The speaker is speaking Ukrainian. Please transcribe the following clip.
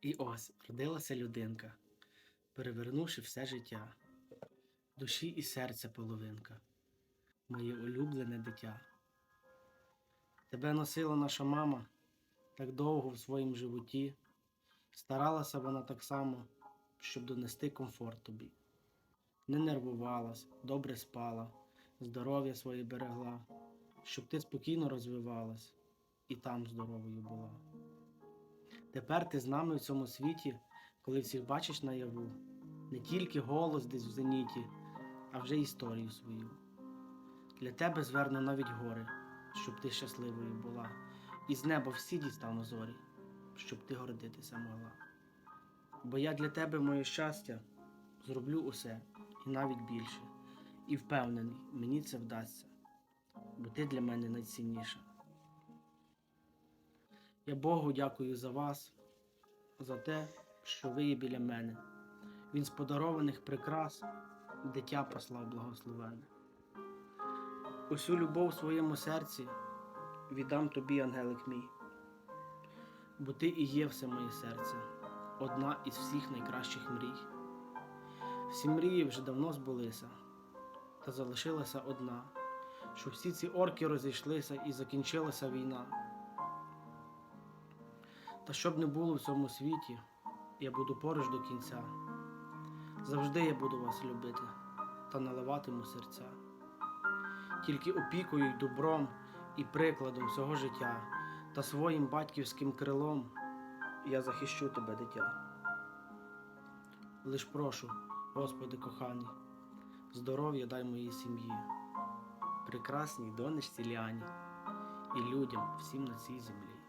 І ось родилася людинка, перевернувши все життя, душі і серця половинка, моє улюблене дитя. Тебе носила наша мама так довго в своїм животі, старалася вона так само, щоб донести комфорт тобі. Не нервувалась, добре спала, здоров'я своє берегла, щоб ти спокійно розвивалась і там здоровою була. Тепер ти з нами в цьому світі, коли всіх бачиш наяву, не тільки голос десь в зеніті, а вже історію свою. Для тебе зверну навіть гори, щоб ти щасливою була, і з неба всі дістану зорі, щоб ти гордитися могла. Бо я для тебе моє щастя зроблю усе і навіть більше. І впевнений, мені це вдасться, бо ти для мене найцінніша. Я Богу дякую за вас, за те, що ви є біля мене. Він з подарованих прикрас дитя послав благословенне. Усю любов в своєму серці віддам тобі, ангелик мій, бо ти і є все моє серце, одна із всіх найкращих мрій. Всі мрії вже давно збулися, та залишилася одна, що всі ці орки розійшлися і закінчилася війна. Та щоб не було в цьому світі, я буду поруч до кінця. Завжди я буду вас любити та наливатиму серця. Тільки опікою й добром і прикладом всього життя та своїм батьківським крилом я захищу тебе, дитя. Лиш прошу, Господи коханий, здоров'я дай моїй сім'ї, прекрасній донечці Ліані і людям всім на цій землі.